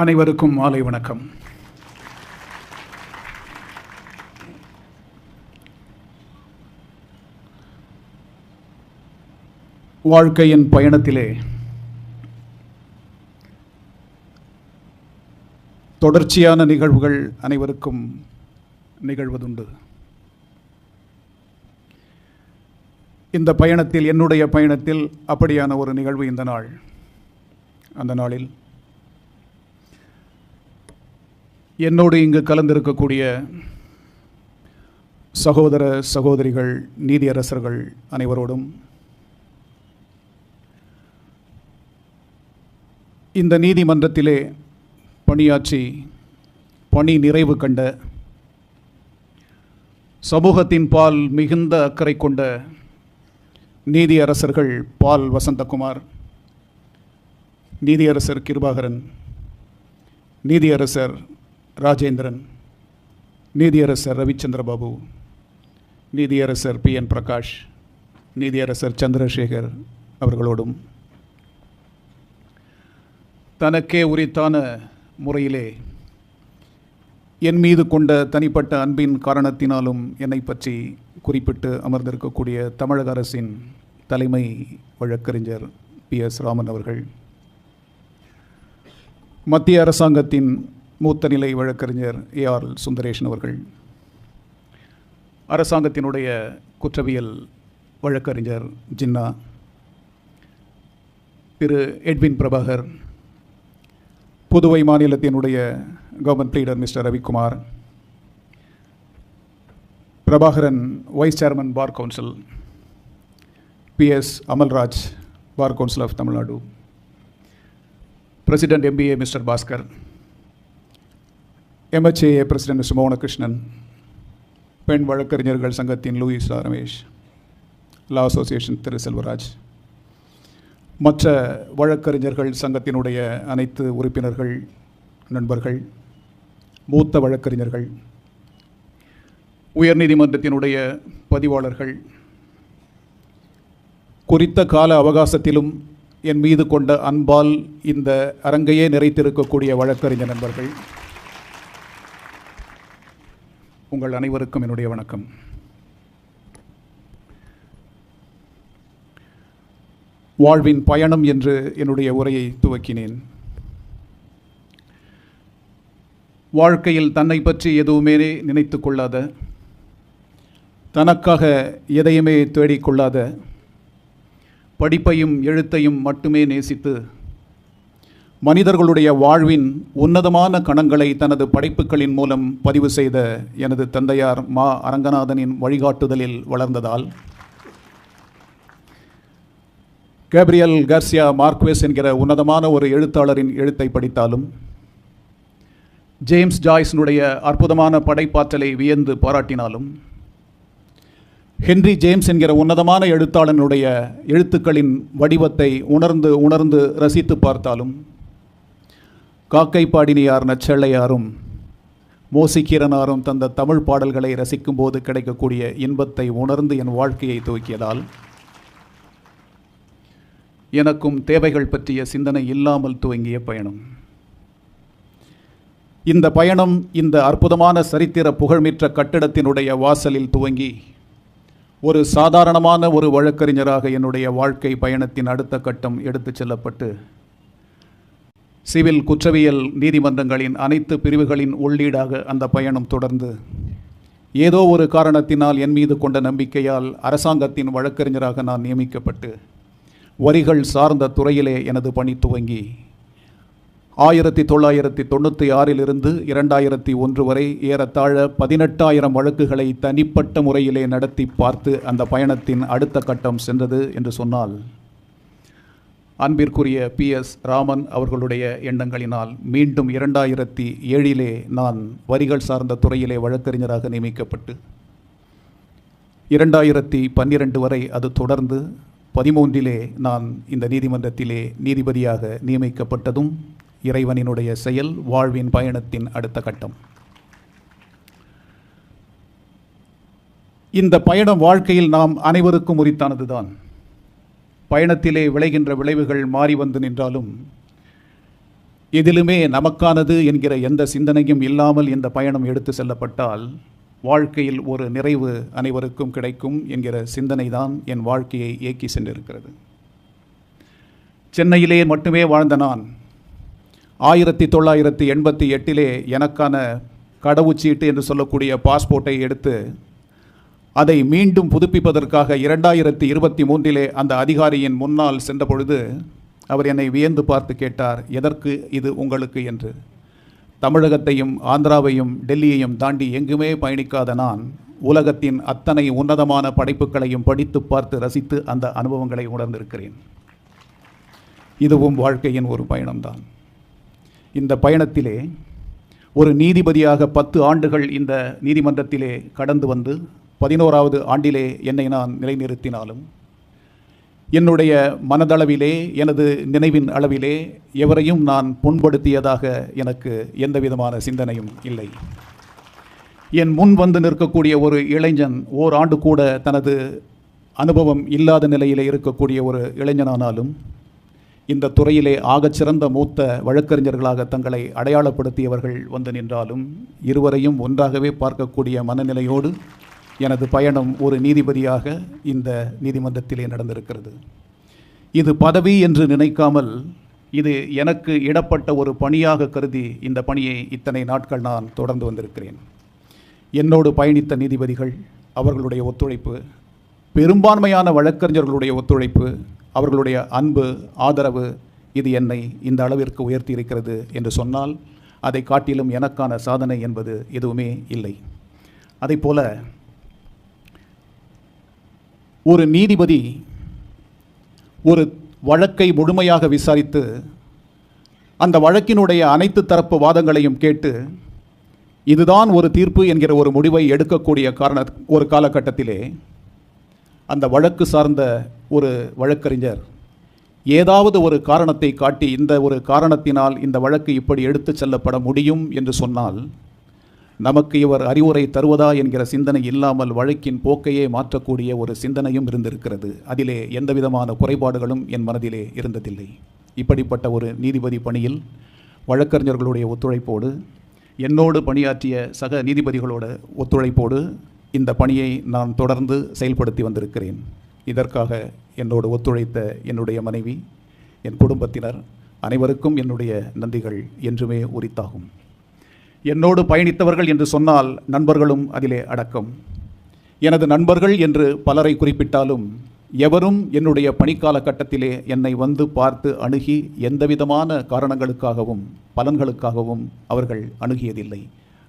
அனைவருக்கும் மாலை வணக்கம். வாழ்க்கையின் பயணத்திலே தொடர்ச்சியான நிகழ்வுகள் அனைவருக்கும் நிகழ்வதுண்டு. இந்த பயணத்தில் என்னுடைய பயணத்தில் அப்படியான ஒரு நிகழ்வு இந்த நாள். அந்த நாளில் என்னோடு இங்கு கலந்திருக்கக்கூடிய சகோதர சகோதரிகள் நீதியரசர்கள் அனைவரோடும் இந்த நீதிமன்றத்திலே பணியாற்றி பணி நிறைவு கண்ட சமூகத்தின் பால் மிகுந்த அக்கறை கொண்ட நீதியரசர்கள் பால் வசந்தகுமார் நீதியரசர் கிருபாகரன் நீதியரசர் ராஜேந்திரன் நீதியரசர் ரவிச்சந்திரபாபு நீதியரசர் பி என் பிரகாஷ் நீதியரசர் சந்திரசேகர் அவர்களோடும். தனக்கே உரித்தான முறையிலே என் மீது கொண்ட தனிப்பட்ட அன்பின் காரணத்தினாலும் என்னை பற்றி குறிப்பிட்டு அமர்ந்திருக்கக்கூடிய தமிழக அரசின் தலைமை வழக்கறிஞர் பி எஸ் ராமன் அவர்கள் மத்திய அரசாங்கத்தின் மூத்த நிலை வழக்கறிஞர் ஏ ஆர் சுந்தரேஷன் அவர்கள். அரசாங்கத்தினுடைய குற்றவியல் வழக்கறிஞர் ஜின்னா திரு எட்வின் பிரபாகர் புதுவை மாநிலத்தினுடைய government leader mister Ravikumar Prabhakaran vice chairman bar council PS Amalraj bar council of Tamil Nadu president MBA mister Bhaskar MHAA president mister பெண் வழக்கறிஞர்கள் சங்கத்தின் Louis Ramesh law association Thiru Selvaraj மற்ற வழக்கறிஞர்கள் சங்கத்தினுடைய அனைத்து உறுப்பினர்கள் நண்பர்கள் மூத்த வழக்கறிஞர்கள் உயர்நீதிமன்றத்தினுடைய பதிவாளர்கள் குறித்த கால அவகாசத்திலும் என் மீது கொண்ட அன்பால் இந்த அரங்கையே நிறைத்திருக்கக்கூடிய வழக்கறிஞர் நண்பர்கள் உங்கள் அனைவருக்கும் என்னுடைய வணக்கம். வாழ்வின் பயணம் என்று என்னுடைய உரையை துவக்கினேன். வாழ்க்கையில் தன்னை பற்றி எதுவுமே நினைத்து கொள்ளாத தனக்காக எதையுமே தேடிக்கொள்ளாத படிப்பையும் எழுத்தையும் மட்டுமே நேசித்து மனிதர்களுடைய வாழ்வின் உன்னதமான கணங்களை தனது படைப்புகளின் மூலம் பதிவு செய்த எனது தந்தையார் மா அரங்கநாதனின் வழிகாட்டுதலில் வளர்ந்ததால். கேப்ரியல் கார்சியா மார்க்வேஸ் என்கிற உன்னதமான ஒரு எழுத்தாளரின் எழுத்தை படித்தாலும் ஜேம்ஸ் ஜாய்ஸினுடைய அற்புதமான படைப்பாற்றலை வியந்து பாராட்டினாலும் ஹென்றி ஜேம்ஸ் என்கிற உன்னதமான எழுத்தாளனுடைய எழுத்துக்களின் வடிவத்தை உணர்ந்து உணர்ந்து ரசித்து பார்த்தாலும் காக்கை பாடினியார் நச்செள்ளையாரும் மோசிக்கீரனாரும் தந்த தமிழ் பாடல்களை ரசிக்கும்போது கிடைக்கக்கூடிய இன்பத்தை உணர்ந்து என் வாழ்க்கையை துவக்கியதால் எனக்கும் தேவைகள் பற்றிய சிந்தனை இல்லாமல் துவங்கிய பயணம். இந்த பயணம் இந்த அற்புதமான சரித்திர புகழ்மிற்ற கட்டிடத்தினுடைய வாசலில் துவங்கி ஒரு சாதாரணமான ஒரு வழக்கறிஞராக என்னுடைய வாழ்க்கை பயணத்தின் அடுத்த கட்டம் எடுத்துச் செல்லப்பட்டு சிவில் குற்றவியல் நீதிமன்றங்களின் அனைத்து பிரிவுகளின் உள்ளீடாக அந்த பயணம் தொடர்ந்து. ஏதோ ஒரு காரணத்தினால் என் மீது கொண்ட நம்பிக்கையால் அரசாங்கத்தின் வழக்கறிஞராக நான் நியமிக்கப்பட்டு வரிகள் சார்ந்த துறையிலே எனது பணி துவங்கி ஆயிரத்தி தொள்ளாயிரத்தி தொண்ணூற்றி ஆறிலிருந்து இரண்டாயிரத்தி ஒன்று வரை ஏறத்தாழ பதினெட்டாயிரம் வழக்குகளை தனிப்பட்ட முறையிலே நடத்தி பார்த்து அந்த பயணத்தின் அடுத்த கட்டம் சென்றது என்று சொன்னால் அன்பிற்குரிய பி எஸ் ராமன் அவர்களுடைய எண்ணங்களினால் மீண்டும் இரண்டாயிரத்தி ஏழிலே நான் வரிகள் சார்ந்த துறையிலே வழக்கறிஞராக நியமிக்கப்பட்டு இரண்டாயிரத்தி பன்னிரண்டு வரை அது தொடர்ந்து பதிமூன்றிலே நான் இந்த நீதிமன்றத்திலே நீதிபதியாக நியமிக்கப்பட்டதும் இறைவனினுடைய செயல் வாழ்வின் பயணத்தின் அடுத்த கட்டம். இந்த பயணம் வாழ்க்கையில் நாம் அனைவருக்கும் உரித்தானதுதான். பயணத்திலே விளைகின்ற விளைவுகள் மாறி வந்து நின்றாலும் எதிலுமே நமக்கானது என்கிற எந்த சிந்தனையும் இல்லாமல் இந்த பயணம் எடுத்து செல்லப்பட்டால் வாழ்க்கையில் ஒரு நிறைவு அனைவருக்கும் கிடைக்கும் என்கிற சிந்தனை தான் என் வாழ்க்கையை இயக்கி சென்றிருக்கிறது. சென்னையிலே மட்டுமே வாழ்ந்த நான் ஆயிரத்தி தொள்ளாயிரத்தி எண்பத்தி எட்டிலே எனக்கான கடவுச்சீட்டு என்று சொல்லக்கூடிய பாஸ்போர்ட்டை எடுத்து அதை மீண்டும் புதுப்பிப்பதற்காக இரண்டாயிரத்தி இருபத்தி மூன்றிலே அந்த அதிகாரியின் முன்னால் சென்ற பொழுது அவர் என்னை வியந்து பார்த்து கேட்டார் எதற்கு இது உங்களுக்கு? என்று. தமிழகத்தையும் ஆந்திராவையும் டெல்லியையும் தாண்டி எங்குமே பயணிக்காத நான் உலகத்தின் அத்தனை உன்னதமான படைப்புகளையும் படித்து பார்த்து ரசித்து அந்த அனுபவங்களை உணர்ந்திருக்கிறேன். இதுவும் வாழ்க்கையின் ஒரு பயணம்தான். இந்த பயணத்திலே ஒரு நீதிபதியாக பத்து ஆண்டுகள் இந்த நீதிமன்றத்திலே கடந்து வந்து பதினோராவது ஆண்டிலே என்னை நான் நிலைநிறுத்தினாலும் என்னுடைய மனதளவிலே எனது நினைவின் அளவிலே எவரையும் நான் புண்படுத்தியதாக எனக்கு எந்த விதமான சிந்தனையும் இல்லை. என் முன் வந்து நிற்கக்கூடிய ஒரு இளைஞன் ஓராண்டு கூட தனது அனுபவம் இல்லாத நிலையிலே இருக்கக்கூடிய ஒரு இளைஞனானாலும் இந்த துறையிலே ஆகச்சிறந்த மூத்த வழக்கறிஞர்களாக தங்களை அடையாளப்படுத்தியவர்கள் வந்து நின்றாலும் இருவரையும் ஒன்றாகவே பார்க்கக்கூடிய மனநிலையோடு எனது பயணம் ஒரு நீதிபதியாக இந்த நீதிமன்றத்திலே நடந்திருக்கிறது. இது பதவி என்று நினைக்காமல் இது எனக்கு இடப்பட்ட ஒரு பணியாக கருதி இந்த பணியை இத்தனை நாட்கள் நான் தொடர்ந்து வந்திருக்கிறேன். என்னோடு பயணித்த நீதிபதிகள் அவர்களுடைய ஒத்துழைப்பு பெரும்பான்மையான வழக்கறிஞர்களுடைய ஒத்துழைப்பு அவர்களுடைய அன்பு ஆதரவு இது என்னை இந்த அளவிற்கு உயர்த்தி இருக்கிறது என்று சொன்னால் அதை காட்டிலும் எனக்கான சாதனை என்பது எதுவுமே இல்லை. அதைப்போல ஒரு நீதிபதி ஒரு வழக்கை முழுமையாக விசாரித்து அந்த வழக்கினுடைய அனைத்து தரப்பு வாதங்களையும் கேட்டு இதுதான் ஒரு தீர்ப்பு என்கிற ஒரு முடிவை எடுக்கக்கூடிய காரண ஒரு காலகட்டத்திலே அந்த வழக்கு சார்ந்த ஒரு வழக்கறிஞர் ஏதாவது ஒரு காரணத்தை காட்டி இந்த ஒரு காரணத்தினால் இந்த வழக்கு இப்படி எடுத்துச் செல்லப்பட முடியும் என்று சொன்னால் நமக்கு இவர் அறிவுரை தருவதா என்கிற சிந்தனை இல்லாமல் வழக்கின் போக்கையே மாற்றக்கூடிய ஒரு சிந்தனையும் இருந்திருக்கிறது. அதிலே எந்தவிதமான குறைபாடுகளும் என் மனதிலே இருந்ததில்லை. இப்படிப்பட்ட ஒரு நீதிபதி பணியில் வழக்கறிஞர்களுடைய ஒத்துழைப்போடு என்னோடு பணியாற்றிய சக நீதிபதிகளோட ஒத்துழைப்போடு இந்த பணியை நான் தொடர்ந்து செயல்படுத்தி வந்திருக்கிறேன். இதற்காக என்னோடு ஒத்துழைத்த என்னுடைய மனைவி என் குடும்பத்தினர் அனைவருக்கும் என்னுடைய நன்றிகள் என்றுமே உரித்தாகும். என்னோடு பயணித்தவர்கள் என்று சொன்னால் நண்பர்களும் அதிலே அடக்கம். எனது நண்பர்கள் என்று பலரை குறிப்பிட்டாலும் எவரும் என்னுடைய பணிக்கால கட்டத்திலே என்னை வந்து பார்த்து அணுகி எந்தவிதமான காரணங்களுக்காகவும் பலன்களுக்காகவும் அவர்கள் அணுகியதில்லை.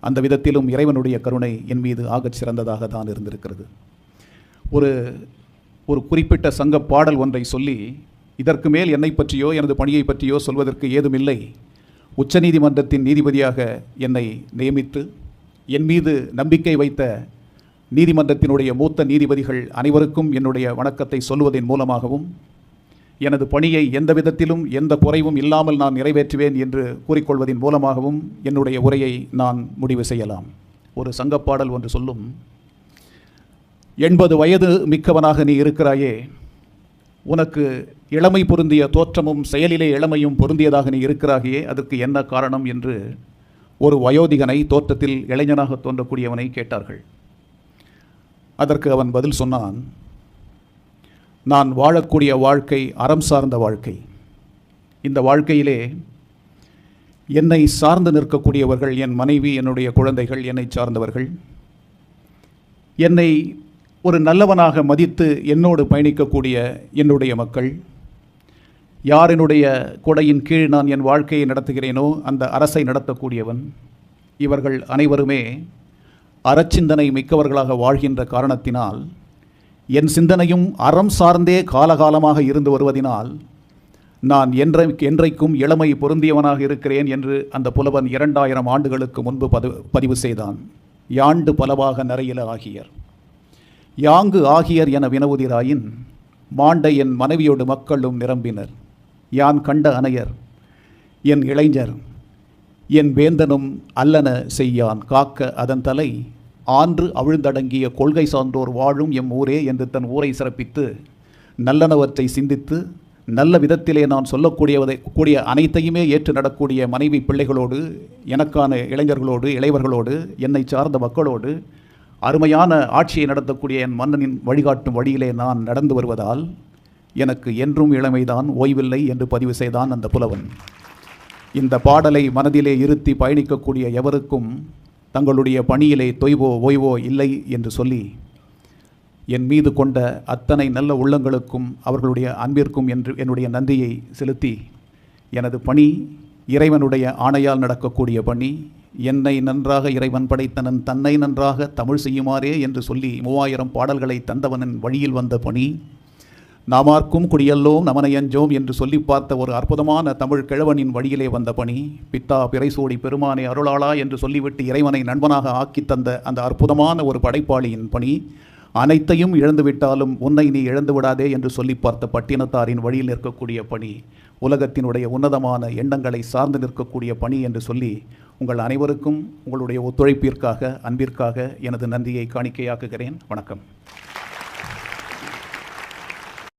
அந்த விதத்திலும் இறைவனுடைய கருணை என் மீது ஆகச் சிறந்ததாக தான் இருந்திருக்கிறது. ஒரு ஒரு குறிப்பிட்ட சங்க பாடல் ஒன்றை சொல்லி இதற்கு மேல் என்னை பற்றியோ எனது பணியை பற்றியோ சொல்வதற்கு ஏதுமில்லை உச்சநீதிமன்றத்தின் நீதிபதியாக என்னை நியமித்து என் மீது நம்பிக்கை வைத்த நீதிமன்றத்தினுடைய மூத்த நீதிபதிகள் அனைவருக்கும் என்னுடைய வணக்கத்தை சொல்வதன் மூலமாகவும் எனது பணியை எந்த விதத்திலும் எந்த குறைவும் இல்லாமல் நான் நிறைவேற்றுவேன் என்று கூறிக்கொள்வதன் மூலமாகவும் என்னுடைய உரையை நான் முடிவு செய்யலாம். ஒரு சங்கப்பாடல் ஒன்று சொல்லும். எண்பது வயது மிக்கவனாக நீ இருக்கிறாயே உனக்கு இளமை பொருந்திய தோற்றமும் செயலிலே இளமையும் பொருந்தியதாக நீ இருக்கிறாகியே அதற்கு என்ன காரணம் என்று ஒரு வயோதிகனை தோற்றத்தில் இளைஞனாக தோன்றக்கூடியவனை கேட்டார்கள். அதற்கு அவன் பதில் சொன்னான் நான் வாழக்கூடிய வாழ்க்கை அறம் சார்ந்த வாழ்க்கை. இந்த வாழ்க்கையிலே என்னை சார்ந்து நிற்கக்கூடியவர்கள் என் மனைவி என்னுடைய குழந்தைகள் என்னை சார்ந்தவர்கள். என்னை ஒரு நல்லவனாக மதித்து என்னோடு பயணிக்கக்கூடிய என்னுடைய மக்கள் யார் என்னுடைய கொடையின் கீழ் நான் என் வாழ்க்கையை நடத்துகிறேனோ அந்த அரசை நடத்தக்கூடியவன் இவர்கள் அனைவருமே அறச்சிந்தனை மிக்கவர்களாக வாழ்கின்ற காரணத்தினால் என் சிந்தனையும் அறம் சார்ந்தே காலகாலமாக இருந்து வருவதினால் நான் என்றைக்கு என்றைக்கும் இளமை பொருந்தியவனாக இருக்கிறேன் என்று அந்த புலவன் இரண்டாயிரம் ஆண்டுகளுக்கு முன்பு பதிவு பதிவு செய்தான். யாண்டு பலவாக நரையில ஆகியர். யாங்கு ஆகியர் என வினவுதிராயின் மாண்ட என் மனைவியோடு மக்களும் நிரம்பினர். யான் கண்ட அணையர் என் இளைஞர் என் வேந்தனும் அல்லன செய்யான். காக்க அதன் தலை ஆன்று அவிழ்ந்தடங்கிய கொள்கை சார்ந்தோர் வாழும் எம் ஊரே என்று தன் ஊரை சிறப்பித்து நல்லனவற்றை சிந்தித்து நல்ல விதத்திலே நான் சொல்லக்கூடியவதை கூடிய அனைத்தையுமே ஏற்று நடக்கூடிய மனைவி பிள்ளைகளோடு எனக்கான இளைஞர்களோடு இளையவர்களோடு என்னை சார்ந்த மக்களோடு அருமையான ஆட்சியை நடத்தக்கூடிய என் மன்னனின் வழிகாட்டும் வழியிலே நான் நடந்து வருவதால் எனக்கு என்றும் இளமைதான் ஓய்வில்லை என்று பதிவு செய்தான் அந்த புலவன். இந்த பாடலை மனதிலே இருத்தி பயணிக்கக்கூடிய எவருக்கும் தங்களுடைய பணியிலே தொய்வோ ஓய்வோ இல்லை என்று சொல்லி என் மீது கொண்ட அத்தனை நல்ல உள்ளங்களுக்கும் அவர்களுடைய அன்பிற்கும் என்று என்னுடைய நன்றியை செலுத்தி எனது பணி இறைவனுடைய ஆணையால் நடக்கக்கூடிய பணி என்னை நன்றாக இறைவன் படைத்தனன் தன்னை நன்றாக தமிழ் செய்யுமாறே என்று சொல்லி மூவாயிரம் பாடல்களை தந்தவனின் வழியில் வந்த பணி. நாமார்க்கும் குடியல்லோம் நமனையஞ்சோம் என்று சொல்லி பார்த்த ஒரு அற்புதமான தமிழ் கிழவனின் வழியிலே வந்த பணி. பித்தா பிறைசூடி பெருமானை அருளாளா என்று சொல்லிவிட்டு இறைவனை நண்பனாக ஆக்கி தந்த அந்த அற்புதமான ஒரு படைப்பாளியின் பணி. அனைத்தையும் இழந்துவிட்டாலும் உன்னை நீ இழந்து விடாதே என்று சொல்லி பார்த்த பட்டினத்தாரின் வழியில் நிற்கக்கூடிய பணி உலகத்தினுடைய உன்னதமான எண்ணங்களை சார்ந்து நிற்கக்கூடிய பணி என்று சொல்லி உங்கள் அனைவருக்கும் உங்களுடைய ஒத்துழைப்பிற்காக அன்பிற்காக எனது நன்றியை காணிக்கையாக்குகிறேன். வணக்கம்.